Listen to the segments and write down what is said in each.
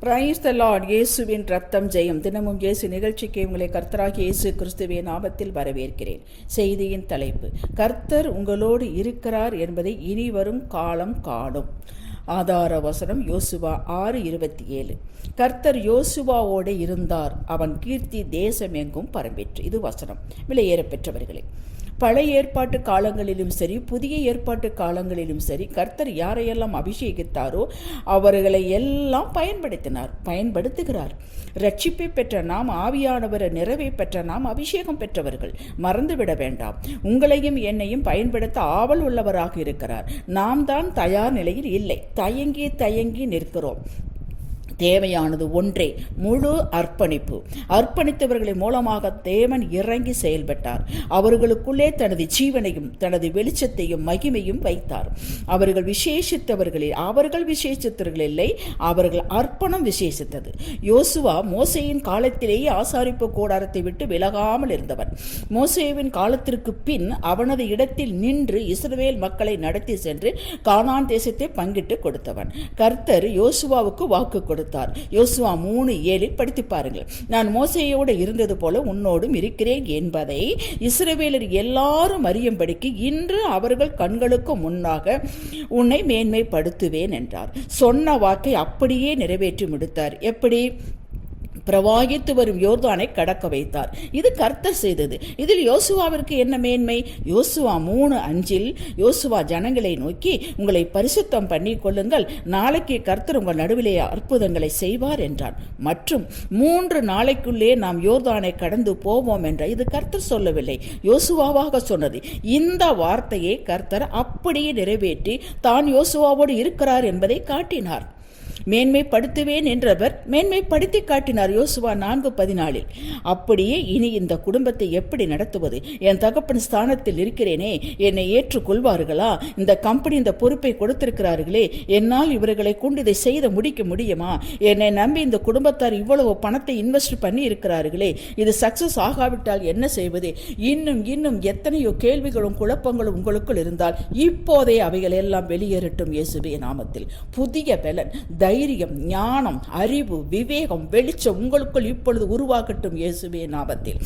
Praise the Lord இயேசுவின் ரத்தம் ஜெயம். தினமும் இயேசு நிகழ்ச்சிக்கு உங்களை கர்த்தராக இயேசு கிறிஸ்துவின் ஆபத்தில் வரவேற்கிறேன். செய்தியின் தலைப்பு கர்த்தர் உங்களோடு இருக்கிறார் என்பதை இனி வரும் காலம் காணும். ஆதார வசனம் யோசுவா ஆறு இருபத்தி ஏழு. கர்த்தர் யோசுவாவோடு இருந்தார். அவன் கீர்த்தி தேசமெங்கும் பரம்பிற்று. இது வசனம். விலையேற பெற்றவர்களே பழைய ஏற்பாட்டு காலங்களிலும் சரி புதிய ஏற்பாட்டு காலங்களிலும் சரி கர்த்தர் யாரையெல்லாம் அபிஷேகித்தாரோ அவர்களை எல்லாம் பயன்படுத்தினார் பயன்படுத்துகிறார். ரட்சிப்பை பெற்ற நாம் ஆவியானவரை நிறைவை பெற்ற நாம் அபிஷேகம் பெற்றவர்கள் மறந்துவிட வேண்டாம். உங்களையும் என்னையும் பயன்படுத்த ஆவல் உள்ளவராக இருக்கிறார். நாம் தான் தயார் நிலையில் இல்லை. தயங்கி தயங்கி நிற்கிறோம். தேவையானது ஒன்றே முழு அர்ப்பணிப்பு. அர்ப்பணித்தவர்களின் மூலமாக தேவன் இறங்கி செயல்பட்டார். அவர்களுக்குள்ளே தனது ஜீவனையும் தனது வெளிச்சத்தையும் மகிமையும் வைத்தார். அவர்கள் விசேஷித்தவர்களில் அவர்கள் விசேஷித்தவர்கள் இல்லை அவர்கள் அர்ப்பணம் விசேஷித்தது. யோசுவா மோசையின் காலத்திலேயே ஆசாரிப்பு கூடாரத்தை விட்டு விலகாமல் இருந்தவன். மோசேவின் காலத்திற்கு பின் அவனது இடத்தில் நின்று இஸ்ரவேல் மக்களை நடத்தி சென்று கானான் தேசத்தை பங்கிட்டு கொடுத்தவன். கர்த்தர் யோசுவாவுக்கு வாக்கு கொடுத்தார். யோசுவா மூணு ஏழில் படித்து பாருங்கள். நான் மோசையோடு இருந்தது போல உன்னோடும் இருக்கிறேன் என்பதை இஸ்ரவேலர் எல்லாரும் அறியும்படிக்கு இன்று அவர்கள் கண்களுக்கு முன்னாக உன்னை மேன்மைப்படுத்துவேன் என்றார். சொன்ன வாக்கை அப்படியே நிறைவேற்றி முடித்தார். எப்படி? பிரவாகித்து வரும் யோர்தானை கடக்க வைத்தார். இது கர்த்தர் செய்தது. இதில் யோசுவாவிற்கு என்ன மேன்மை? யோசுவா மூணு அஞ்சில் யோசுவா ஜனங்களை நோக்கி உங்களை பரிசுத்தம் பண்ணி கொள்ளுங்கள். நாளைக்கு கர்த்தர் உங்கள் நடுவிலே அற்புதங்களை செய்வார் என்றார் மற்றும் மூன்று நாளைக்குள்ளே நாம் யோர்தானை கடந்து போவோம் என்ற இது கர்த்தர் சொல்லவில்லை. யோசுவாவாக சொன்னது. இந்த வார்த்தையை கர்த்தர் அப்படியே நிறைவேற்றி தான் யோசுவாவோடு இருக்கிறார் என்பதை காட்டினார். மேன்மைப்படுத்துவேன் என்றவர் மேன்மைப்படுத்தி காட்டினார் யோசுவா நான்கு பதினாலில். அப்படியே இனி இந்த குடும்பத்தை எப்படி நடத்துவது? என் தகப்பன் ஸ்தானத்தில் இருக்கிறேனே என்னை ஏற்றுக்கொள்வார்களா? இந்த கம்பெனி இந்த பொறுப்பை கொடுத்திருக்கிறார்களே என்னால் இவர்களை கொண்டு இதை செய்த முடிக்க முடியுமா? என்னை நம்பி இந்த குடும்பத்தார் இவ்வளவு பணத்தை இன்வெஸ்ட் பண்ணி இருக்கிறார்களே இது சக்சஸ் ஆகாவிட்டால் என்ன செய்வது? இன்னும் இன்னும் எத்தனையோ கேள்விகளும் குழப்பங்களும் உங்களுக்குள் இருந்தால் இப்போதே அவைகள் எல்லாம் வெளியேறட்டும் இயேசுவே நாமத்தில். புதிய பலன் தைரியம் ஞானம் அறிவு விவேகம் வெளிச்சம் உங்களுக்குள் இப்பொழுது உருவாக்கட்டும் இயேசுவே நாபத்தில்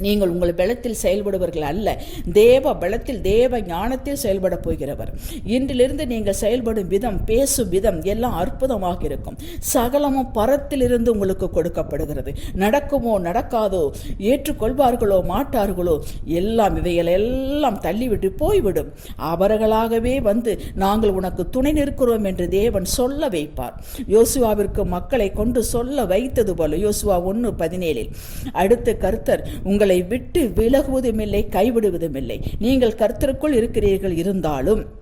நீங்கள் உங்கள் பலத்தில் செயல்படுவர்கள் அல்ல. தேவ பலத்தில் தேவ ஞானத்தில் செயல்பட போகிறவர். இன்றிலிருந்து நீங்கள் செயல்படும் விதம் பேசும் விதம் எல்லாம் அற்புதமாக இருக்கும். சகலமும் பரத்திலிருந்து உங்களுக்கு கொடுக்கப்படுகிறது. நடக்குமோ நடக்காதோ ஏற்றுக்கொள்வார்களோ மாட்டார்களோ எல்லாம் இவைகள் எல்லாம் தள்ளிவிட்டு போய்விடும். அவர்களாகவே வந்து நாங்கள் உனக்கு துணை நிற்கிறோம் என்று தேவன் சொல்ல வைப்பார். யோசுவாவிற்கு மக்களை கொண்டு சொல்ல வைத்தது போல யோசுவா ஒன்று பதினேழில் அடுத்து கருத்தர் உங்கள் விட்டு விலகுவதுமில்லை கைவிடுவதுமில்லை. நீங்கள் கர்த்தருக்குள் இருக்கிறீர்கள் இருந்தாலும்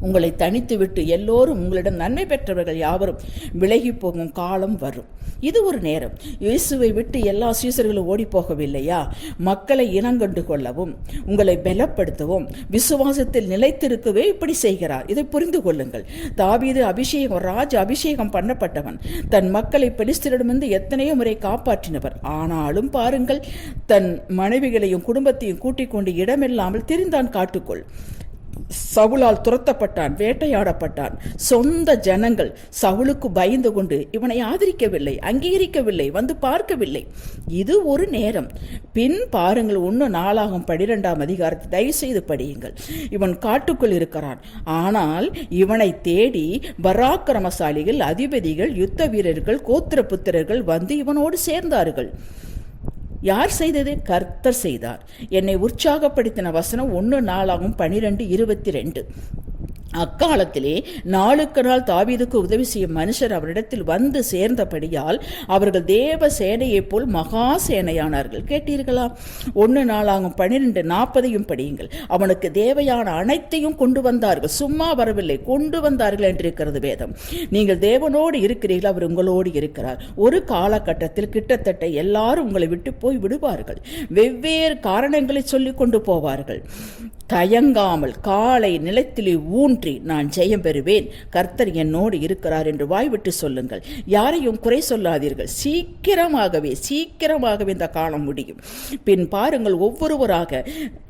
உங்களை தனித்துவிட்டு எல்லோரும் உங்களிடம் நன்மை பெற்றவர்கள் யாவரும் விலகி போகும் காலம் வரும். இது ஒரு நேரம். இயேசுவை விட்டு எல்லா சீசர்களும் ஓடி போகவில்லையா மக்களை இனங்கண்டு கொள்ளவும் உங்களை பலப்படுத்தவும் விசுவாசத்தில் நிலைத்திருக்கவே இப்படி செய்கிறார். இதை புரிந்து கொள்ளுங்கள். தாவீது அபிஷேகம் ராஜ அபிஷேகம் பண்ணப்பட்டவன். தன் மக்களை பெலிஸ்தரிடமிருந்து எத்தனையோ முறை காப்பாற்றினவர். ஆனாலும் பாருங்கள் தன் மனைவிகளையும் குடும்பத்தையும் கூட்டிக் கொண்டு இடமில்லாமல் திரிந்தான் காட்டுக்குள். சவுலால் துரத்தப்பட்டான் வேட்டையாடப்பட்டான். சொந்த ஜனங்கள் சவுலுக்கு பயந்து கொண்டு இவனை ஆதரிக்கவில்லை அங்கீகரிக்கவில்லை வந்து பார்க்கவில்லை. இது ஒரு நேரம். பின் பாருங்கள் ஒன்று நாளாகும் பனிரெண்டாம் அதிகாரத்தை தயவு செய்து படியுங்கள். இவன் காட்டுக்குள் இருக்கிறான். ஆனால் இவனை தேடி பராக்கிரமசாலிகள் அதிபதிகள் யுத்த வீரர்கள் கோத்திர புத்திரர்கள் வந்து இவனோடு சேர்ந்தார்கள். யார் செய்தது? கர்த்தர் செய்தார். என்னை உற்சாகப்படுத்தின வசனம் ஒன்று நாளாகும் பனிரெண்டு இருபத்தி ரெண்டு. அக்காலத்திலே நாளுக்கு நாள் தாவீதுக்கு உதவி செய்யும் மனுஷர் அவரிடத்தில் வந்து சேர்ந்தபடியால் அவர்கள் தேவ சேனையைப் போல் மகா சேனையானார்கள். கேட்டீர்களா? ஒன்று நாளாகும் பன்னிரெண்டு நாற்பதையும் படியுங்கள். அவனுக்கு தேவையான அனைத்தையும் கொண்டு வந்தார்கள். சும்மா வரவில்லை. கொண்டு வந்தார்கள் என்றிருக்கிறது வேதம். நீங்கள் தேவனோடு இருக்கிறீர்கள். அவர் உங்களோடு இருக்கிறார். ஒரு காலகட்டத்தில் கிட்டத்தட்ட எல்லாரும் உங்களை விட்டு போய் விடுவார்கள். வெவ்வேறு காரணங்களை சொல்லிக் கொண்டு போவார்கள். தயங்காமல் காலை நிலத்திலே ஊன்றி நான் ஜெயம் பெறுவேன். கர்த்தர் என்னோடு இருக்கிறார் என்று வாய்விட்டு சொல்லுங்கள். யாரையும் குறை சொல்லாதீர்கள். சீக்கிரமாகவே சீக்கிரமாகவே இந்த காலம் முடியும். பின் பாருங்கள் ஒவ்வொருவராக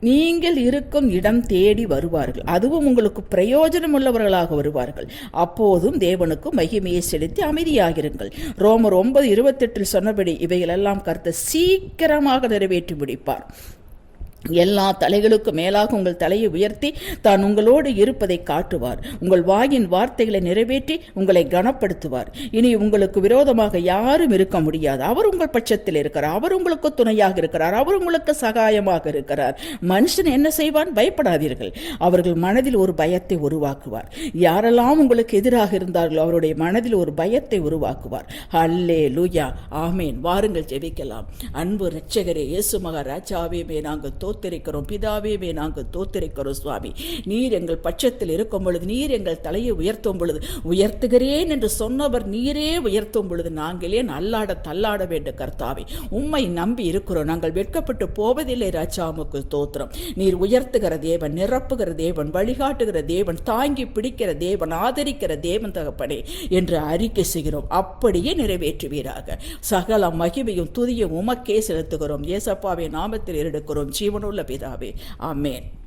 நீங்கள் இருக்கும் இடம் தேடி வருவார்கள். அதுவும் உங்களுக்கு பிரயோஜனம் உள்ளவர்களாக வருவார்கள். அப்போதும் தேவனுக்கு மகிமையை செலுத்தி அமைதியாகிருங்கள். ரோமர் ஒன்பது இருபத்தெட்டில் சொன்னபடி இவைகளெல்லாம் கர்த்தர் சீக்கிரமாக நிறைவேற்றி முடிப்பார். எல்லா தலைகளுக்கும் மேலாக உங்கள் தலையை உயர்த்தி தான் உங்களோடு இருப்பதை காட்டுவார். உங்கள் வாயின் வார்த்தைகளை நிறைவேற்றி உங்களை கனப்படுத்துவார். இனி உங்களுக்கு விரோதமாக யாரும் இருக்க முடியாது. அவர் உங்கள் பட்சத்தில் இருக்கிறார். அவர் உங்களுக்கு துணையாக இருக்கிறார். அவர் உங்களுக்கு சகாயமாக இருக்கிறார். மனுஷன் என்ன செய்வான்? பயப்படாதீர்கள். அவர்கள் மனதில் ஒரு பயத்தை உருவாக்குவார். யாரெல்லாம் உங்களுக்கு எதிராக இருந்தார்களோ அவருடைய மனதில் ஒரு பயத்தை உருவாக்குவார். அல்லே லூயா ஆமேன். வாருங்கள் ஜெபிக்கலாம். அன்பு ரட்சகரே இயேசு மகாராஜாவே நாங்கள் தோத்திருக்கிறோம். பிதாவேவே நாங்கள் தோத்திருக்கிறோம் சுவாமி. நீர் எங்கள் பட்சத்தில் இருக்கும் பொழுது நீர் எங்கள் தலையை உயர்த்தும் பொழுது உயர்த்துகிறேன் என்று சொன்னவர் நீரே உயர்த்தும் பொழுது நாங்களே நல்லாட தள்ளாட வேண்டும் கர்த்தாவே. உம்மை நம்பி இருக்கிறோம். நாங்கள் வெட்கப்பட்டு போவதில்லை ராஜாமுக்கு தோத்திரம் நீர் உயர்த்துகிற தேவன் நிரப்புகிற தேவன் வழிகாட்டுகிற தேவன் தாங்கி பிடிக்கிற தேவன் ஆதரிக்கிற தேவன் தகப்பனே என்று அறிக்கை செய்கிறோம். அப்படியே நிறைவேற்றுவீராக. சகல மகிமையும் துதியும் உமக்கே செலுத்துகிறோம். ஏசப்பாவை நாமத்தில் எடுக்கிறோம் ஜீவனுள்ள பிதாவே. ஆமேன்.